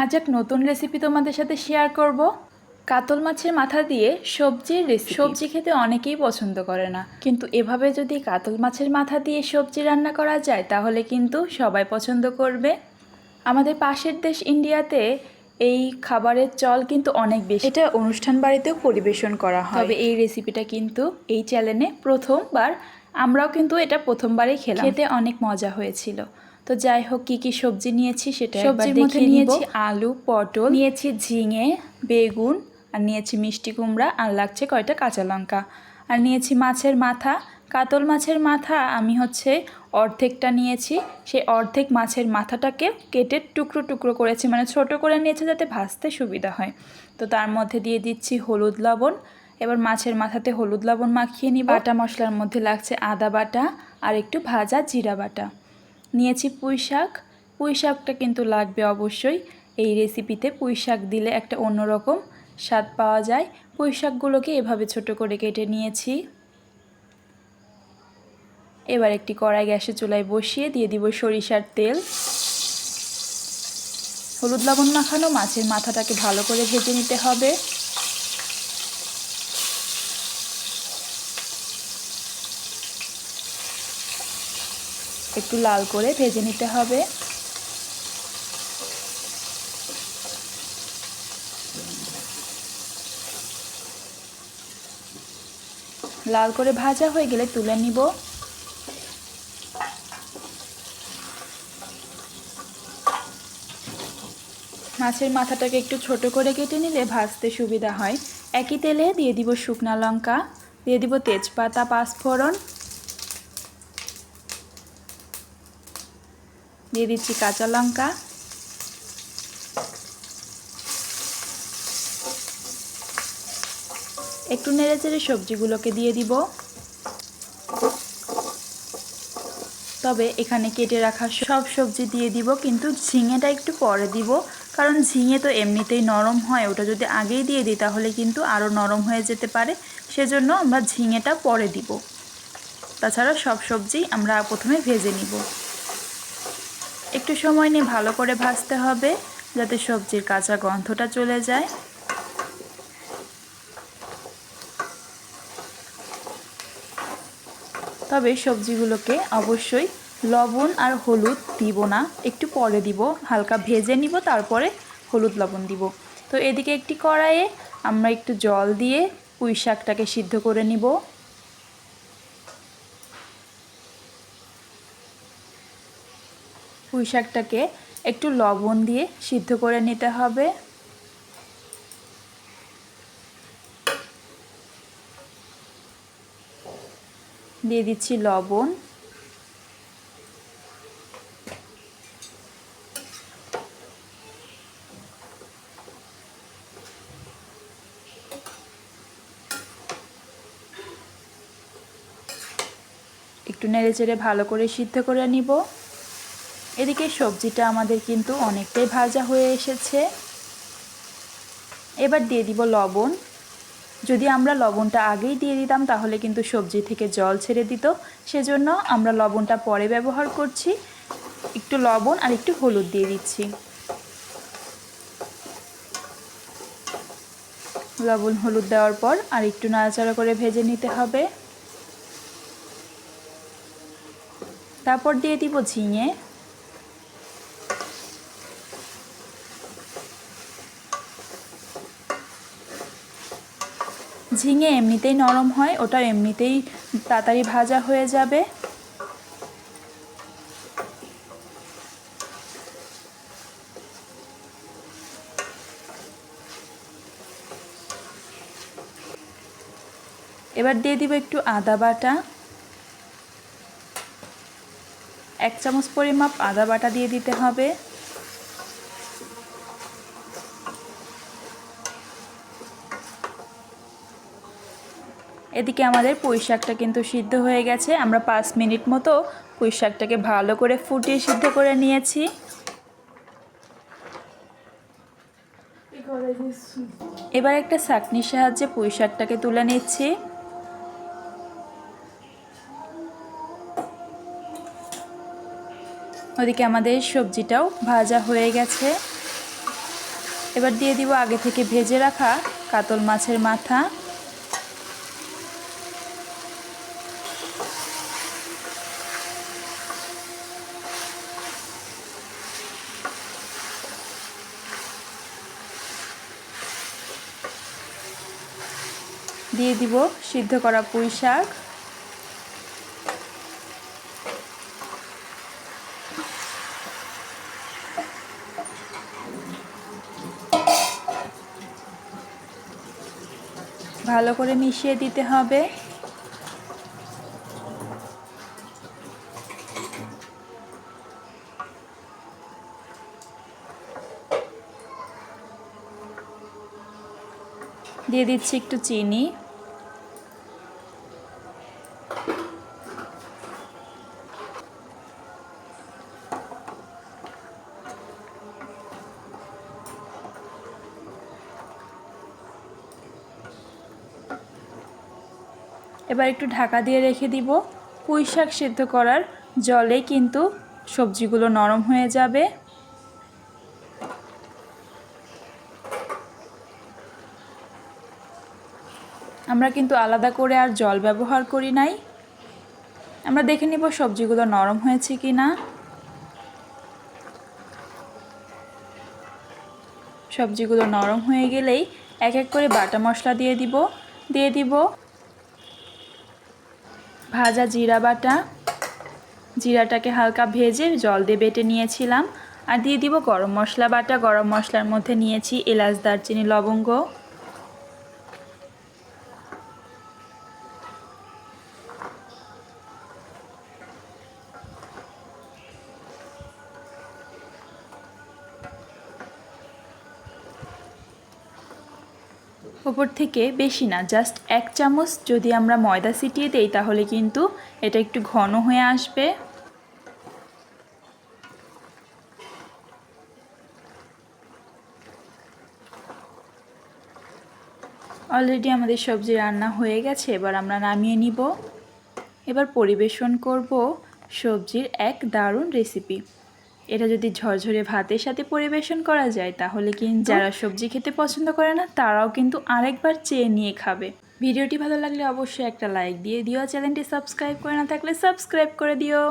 আজ এক নতুন রেসিপি তোমাদের সাথে শেয়ার করব। কাতল মাছের মাথা দিয়ে সবজির রেসিপি সবজি খেতে অনেকেই পছন্দ করে না। কিন্তু এভাবে যদি কাতল মাছের মাথা দিয়ে সবজি রান্না করা যায় তাহলে কিন্তু সবাই পছন্দ করবে। আমাদের পাশের দেশ ইন্ডিয়াতে এই খাবারের চল কিন্তু অনেক বেশি। এটা অনুষ্ঠান বাড়িতেও পরিবেশন করা হয়। তবে এই রেসিপিটা কিন্তু এই চ্যানেলে প্রথমবার আমরাও কিন্তু এটা প্রথমবারই খেলাম। খেতে অনেক মজা হয়েছিল। তো যাই হোক কি কি সবজি নিয়েছি সেটা সবজির মধ্যে নিয়েছি আলু পটল নিয়েছি ঝিঙে বেগুন আর নিয়েছি মিষ্টি কুমড়া আর লাগছে কয়টা কাঁচা লঙ্কা। আর নিয়েছি মাছের মাথা কাতল মাছের মাথা আমি হচ্ছে অর্ধেকটা নিয়েছি। সেই অর্ধেক মাছের মাথাটাকে কেটে টুকরো টুকরো করেছি মানে ছোট করে নিয়েছি যাতে ভাজতে সুবিধা হয়। তো তার মধ্যে দিয়ে দিচ্ছি হলুদ লবণ। এবার মাছের মাথাতে হলুদ লবণ মাখিয়ে নিই বাটা মশলার মধ্যে লাগছে আদা বাটা আর একটু ভাজা জিরা বাটা। নিয়েছি পুঁই শাক। পুঁই শাকটা কিন্তু লাগবে অবশ্যই। এই রেসিপিতে পুঁই শাক দিলে একটা অন্যরকম স্বাদ পাওয়া যায়। পুঁই শাকগুলোকে এভাবে ছোট করে কেটে নিয়েছি। এবার একটি কড়াই গ্যাসে চুলায় বসিয়ে দিয়ে দিব সরিষার তেল। হলুদ লবণ মাখানো মাছের মাথাটাকে ভালো করে ভেজে নিতে হবে। একটু লাল করে ভেজে নিতে হবে। লাল করে ভাজা হয়ে গেলে তুলে নিব। মাছের মাথাটাকে একটু ছোট করে কেটে নিলে ভাজতে সুবিধা হয়। একই তেলে দিয়ে দিব শুকনা লঙ্কা, দিয়ে দিব তেজপাতা, পাঁচফোড়ন দিয়ে দিচ্ছি কাঁচা লঙ্কা। একটু নেড়ে চেড়ে সবজিগুলোকে দিয়ে দিব। তবে এখানে কেটে রাখা সব সবজি দিয়ে দিব, কিন্তু ঝিঙেটা একটু পরে দিব, কারণ ঝিঙে তো এমনিতেই নরম হয়, ওটা যদি আগেই দিয়ে দিই তাহলে কিন্তু আরও নরম হয়ে যেতে পারে, সেজন্য আমরা ঝিঙেটা পরে দিব। তাছাড়া সব সবজি আমরা প্রথমে ভেজে নিব। একটু সময় নিয়ে ভালো করে ভাজতে হবে যাতে সবজির কাঁচা গন্ধটা চলে যায়। তবে সবজিগুলোকে অবশ্যই লবণ আর হলুদ দিব না। একটু পরে দিব, হালকা ভেজে নিব, তারপরে হলুদ লবণ দিব। তো এদিকে একটি কড়াইয়ে আমরা একটু জল দিয়ে পুঁই শাকটাকে সিদ্ধ করে নিব। পুঁই শাকটাকে একটু লবণ দিয়ে সিদ্ধ করে নিতে হবে। দিয়ে দিচ্ছি লবণ। একটু নেড়ে চেড়ে ভালো করে সিদ্ধ করে নিব। এদিকে সবজিটা আমাদের কিন্তু অনেকটাই ভাজা হয়ে এসেছে। এবার দিয়ে দিব লবণ। যদি আমরা লবণটা আগেই দিয়ে দিতাম, তাহলে কিন্তু সবজি থেকে জল ছেড়ে দিত। সেজন্য আমরা লবণটা পরে ব্যবহার করছি। একটু লবণ আর একটু হলুদ দিয়ে দিচ্ছি। লবণ হলুদ দেওয়ার পর আর একটু নাড়াচাড়া করে ভেজে নিতে হবে। তারপর দিয়ে দিব ঝিঙে। ঝিঙে এমনিতেই নরম হয়, ওটা এমনিতেই তাড়াতাড়ি ভাজা হয়ে যাবে। এবার দিয়ে দিব একটু আদা বাটা। এক চামচ পরিমাপ আদা বাটা দিয়ে দিতে হবে। এদিকে আমাদের পুঁই শাকটা কিন্তু সিদ্ধ হয়ে গেছে। আমরা পাঁচ মিনিট মতো পুঁই শাকটাকে ভালো করে ফুটিয়ে সিদ্ধ করে নিয়েছি। এবার একটা চাকনির সাহায্যে পুঁই শাকটাকে তুলে নিচ্ছি। ওদিকে আমাদের সবজিটাও ভাজা হয়ে গেছে। এবার দিয়ে দিব আগে থেকে ভেজে রাখা কাতল মাছের মাথা। দিয়ে দিব সিদ্ধ করা পুঁই শাক। ভালো করে মিশিয়ে দিতে হবে। দিয়ে দিচ্ছি একটু চিনি। এবার একটু ঢাকা দিয়ে রেখে দিব। পুঁই শাক সিদ্ধ করার জলে কিন্তু সবজিগুলো নরম হয়ে যাবে। আমরা কিন্তু আলাদা করে আর জল ব্যবহার করি নাই। আমরা দেখে নিব সবজিগুলো নরম হয়েছে কি না সবজিগুলো নরম হয়ে গেলেই এক এক করে বাটা মশলা দিয়ে দিব। দিয়ে দিব ভাজা জিরা বাটা। জিরাটাকে হালকা ভেজে জল দিয়ে বেটে নিয়েছিলাম। আর দিয়ে দিব গরম মশলা বাটা। গরম মশলার মধ্যে নিয়েছি এলাচ, দারচিনি, লবঙ্গ। ওপর থেকে বেশি না জাস্ট এক চামচ যদি আমরা ময়দা ছিটিয়ে দেই তাহলে কিন্তু এটা একটু ঘন হয়ে আসবে। অলরেডি আমাদের সবজি রান্না হয়ে গেছে, এবার আমরা নামিয়ে নিব। এবার পরিবেশন করব সবজির এক দারুণ রেসিপি এটা যদি ঝরঝরে ভাতের সাথে পরিবেশন করা যায় তাহলে কিন্তু যারা সবজি খেতে পছন্দ করে না তারাও কিন্তু আরেকবার চেয়ে নিয়ে খাবে। ভিডিওটি ভালো লাগলে অবশ্যই একটা লাইক দিয়ে দিও। চ্যানেলটি সাবস্ক্রাইব করে না থাকলে সাবস্ক্রাইব করে দিও।